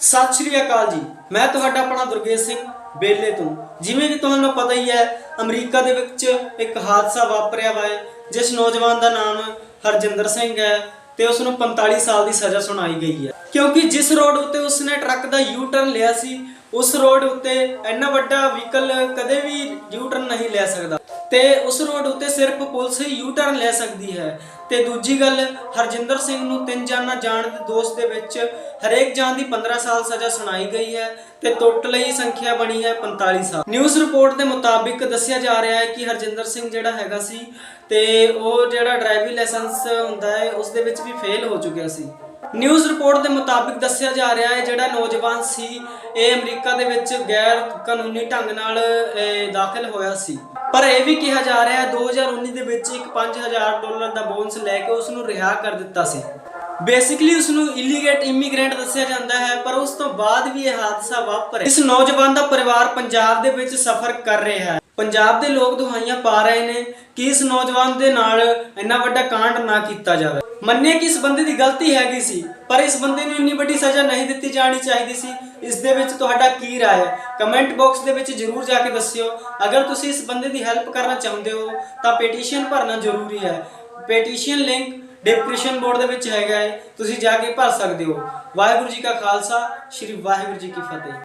ਸਤਿ ਸ਼੍ਰੀ ਅਕਾਲ ਜੀ। ਮੈਂ ਤੁਹਾਡਾ ਆਪਣਾ ਦੁਰਗੇਸ਼ ਸਿੰਘ, ਬੇਲੇ ਤੋਂ। ਜਿਵੇਂ ਕਿ ਤੁਹਾਨੂੰ ਪਤਾ ਹੀ ਹੈ, ਅਮਰੀਕਾ ਦੇ ਵਿੱਚ ਇੱਕ ਹਾਦਸਾ ਵਾਪਰਿਆ ਵਾ ਹੈ, ਜਿਸ ਨੌਜਵਾਨ ਦਾ ਨਾਮ ਹਰਜਿੰਦਰ ਸਿੰਘ ਹੈ ਤੇ ਉਸ ਨੂੰ 45 ਸਾਲ ਦੀ ਸਜ਼ਾ ਸੁਣਾਈ ਗਈ ਹੈ। ਕਿਉਂਕਿ ਜਿਸ ਰੋਡ ਉੱਤੇ ਉਸਨੇ ਟਰੱਕ ਦਾ ਯੂ ਟਰਨ ਲਿਆ ਸੀ ਉਸ ਰੋਡ ਉੱਤੇ ਇੰਨਾ ਵੱਡਾ ਵਹੀਕਲ ਕਦੇ ਵੀ ਯੂ ਟਰਨ ਨਹੀਂ ਲੈ ਸਕਦਾ। ਤੇ ਉਸ ਰੋਡ ਉੱਤੇ ਸਿਰਫ ਪੁਲਿਸ ਹੀ ਯੂ ਟਰਨ ਲੈ ਸਕਦੀ ਹੈ। ਤੇ ਦੂਜੀ ਗੱਲ, ਹਰਜਿੰਦਰ ਸਿੰਘ ਨੂੰ ਤਿੰਨ ਜਾਨਾਂ ਜਾਣ ਦੇ ਦੋਸ਼ ਦੇ ਵਿੱਚ ਹਰੇਕ ਜਾਨ ਦੀ 15 ਸਾਲ ਸਜ਼ਾ ਸੁਣਾਈ ਗਈ ਹੈ ਤੇ ਟੋਟਲ ਹੀ ਸੰਖਿਆ ਬਣੀ ਹੈ 45 ਸਾਲ। ਨਿਊਜ਼ ਰਿਪੋਰਟ ਦੇ ਮੁਤਾਬਿਕ ਦੱਸਿਆ ਜਾ ਰਿਹਾ ਹੈ ਕਿ ਹਰਜਿੰਦਰ ਸਿੰਘ ਜਿਹੜਾ ਹੈਗਾ ਸੀ ਤੇ ਉਹ ਜਿਹੜਾ ਡਰਾਈਵਿੰਗ ਲਾਇਸੈਂਸ ਹੁੰਦਾ ਹੈ, ਉਸ ਦੇ ਵਿੱਚ ਵੀ ਫੇਲ ਹੋ ਚੁੱਕਿਆ ਸੀ। ਨਿਊਜ਼ ਰਿਪੋਰਟ ਦੇ ਮੁਤਾਬਿਕ ਦੱਸਿਆ ਜਾ ਰਿਹਾ ਹੈ, ਜਿਹੜਾ ਨੌਜਵਾਨ ਸੀ, ਇਹ ਅਮਰੀਕਾ ਦੇ ਵਿੱਚ ਗੈਰ ਕਾਨੂੰਨੀ ਢੰਗ ਨਾਲ ਦਾਖਲ ਹੋਇਆ ਸੀ। ਪਰ ਇਹ ਵੀ ਕਿਹਾ ਜਾ ਰਿਹਾ ਹੈ 2019 ਦੇ ਵਿੱਚ ਇੱਕ 5000 ਡਾਲਰ ਦਾ ਬੋਨਸ ਲੈ ਕੇ ਉਸ ਨੂੰ ਰਿਹਾ ਕਰ ਦਿੱਤਾ ਸੀ। ਬੇਸਿਕਲੀ ਉਸ ਨੂੰ ਇਲੀਗੇਟ ਇਮੀਗ੍ਰੈਂਟ ਦੱਸਿਆ ਜਾਂਦਾ ਹੈ, ਪਰ ਉਸ ਤੋਂ ਬਾਅਦ ਵੀ ਇਹ ਹਾਦਸਾ ਵਾਪਰਿਆ। ਇਸ ਨੌਜਵਾਨ ਦਾ ਪਰਿਵਾਰ ਪੰਜਾਬ ਦੇ ਵਿੱਚ ਸਫ਼ਰ ਕਰ ਰਿਹਾ ਹੈ। ਪੰਜਾਬ ਦੇ ਲੋਕ ਦੁਹਾਈਆਂ ਪਾ ਰਹੇ ਨੇ ਕਿ ਇਸ ਨੌਜਵਾਨ ਦੇ ਨਾਲ ਇੰਨਾ ਵੱਡਾ ਕਾਂਡ ਨਾ ਕੀਤਾ ਜਾਵੇ। ਮੰਨੇ ਕਿ ਇਸ ਬੰਦੇ ਦੀ ਗਲਤੀ ਹੈਗੀ ਸੀ, ਪਰ ਇਸ ਬੰਦੇ ਨੂੰ ਇੰਨੀ ਵੱਡੀ ਸਜ਼ਾ ਨਹੀਂ ਦਿੱਤੀ ਜਾਣੀ ਚਾਹੀਦੀ ਸੀ। ਇਸ ਦੇ ਵਿੱਚ ਤੁਹਾਡਾ ਕੀ ਰਾਏ ਹੈ? ਕਮੈਂਟ ਬਾਕਸ ਦੇ ਵਿੱਚ ਜਰੂਰ ਜਾ ਕੇ ਦੱਸਿਓ। ਅਗਰ ਤੁਸੀਂ ਇਸ ਬੰਦੇ ਦੀ ਹੈਲਪ ਕਰਨਾ ਚਾਹੁੰਦੇ ਹੋ, ਤਾਂ ਪਟੀਸ਼ਨ ਭਰਨਾ ਜ਼ਰੂਰੀ ਹੈ। ਪਟੀਸ਼ਨ ਲਿੰਕ ਡਿਸਕ੍ਰਿਪਸ਼ਨ ਬੋਰਡ ਦੇ ਵਿੱਚ ਹੈਗਾ ਹੈ। ਤੁਸੀਂ ਜਾ ਕੇ ਭਰ ਸਕਦੇ ਹੋ। ਵਾਹਿਗੁਰੂ ਜੀ ਕਾ ਖਾਲਸਾ, ਸ੍ਰੀ ਵਾਹਿਗੁਰੂ ਜੀ ਕੀ ਫਤਿਹ।